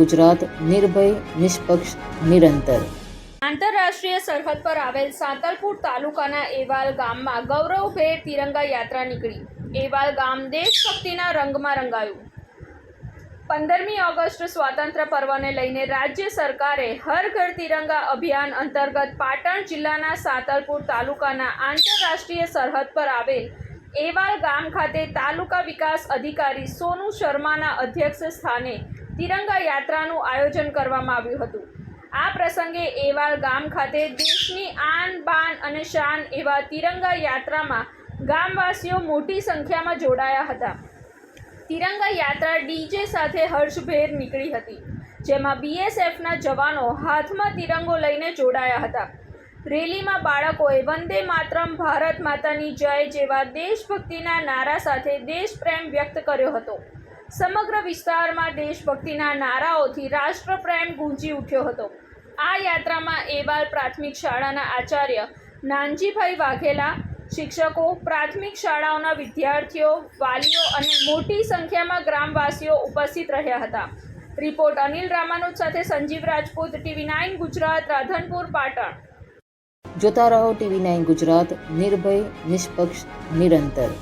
ગુજરાત નિર્ભય, નિષ્પક્ષ, નિરંતર. આંતરરાષ્ટ્રીય સરહદ પર આવેલ સાંતલપુર તાલુકાના એવાલ ગામમાં ગૌરવભેર તિરંગા યાત્રા નીકળી. એવાલ ગામ દેશભક્તિના રંગમાં રંગાયું. પંદરમી ઓગસ્ટ સ્વાતંત્ર્ય પર્વને લઈને રાજ્ય સરકારે હર ઘર તિરંગા અભિયાન અંતર્ગત પાટણ જિલ્લાના સાંતલપુર તાલુકાના આંતરરાષ્ટ્રીય સરહદ પર આવેલ એવાલ ગામ ખાતે તાલુકા વિકાસ અધિકારી સોનુ શર્માના અધ્યક્ષ સ્થાને તિરંગા યાત્રાનું આયોજન કરવામાં આવ્યું હતું. આ પ્રસંગે એવાલ ગામ ખાતે દેશની આન, બાન અને શાન એવા તિરંગા યાત્રામાં ગામવાસીઓ મોટી સંખ્યામાં જોડાયા હતા. તિરંગા યાત્રા ડીજે સાથે હર્ષભેર નીકળી હતી, જેમાં બીએસએફના જવાનો હાથમાં તિરંગો લઈને જોડાયા હતા. રેલીમાં બાળકોએ વંદે માતરમ, ભારત માતાની જય જેવા દેશભક્તિના નારા સાથે દેશપ્રેમ વ્યક્ત કર્યો હતો. સમગ્ર વિસ્તારમાં દેશભક્તિના નારાઓથી રાષ્ટ્રપ્રેમ ગુંજી ઉઠ્યો હતો. આ યાત્રામાં એવાલ પ્રાથમિક શાળાના આચાર્ય નાનજીભાઈ વાઘેલા, શિક્ષકો, પ્રાથમિક શાળાઓના વિદ્યાર્થીઓ, વાલીઓ અને મોટી સંખ્યામાં ગ્રામવાસીઓ ઉપસ્થિત રહ્યા હતા. રિપોર્ટ અનિલ રામાનુજ સાથે સંજીવ રાજપૂત, ટીવી નાઇન ગુજરાત, રાધનપુર, પાટણ. જોતા રહો ટીવી નાઇન ગુજરાત, નિર્ભય, નિષ્પક્ષ, નિરંતર.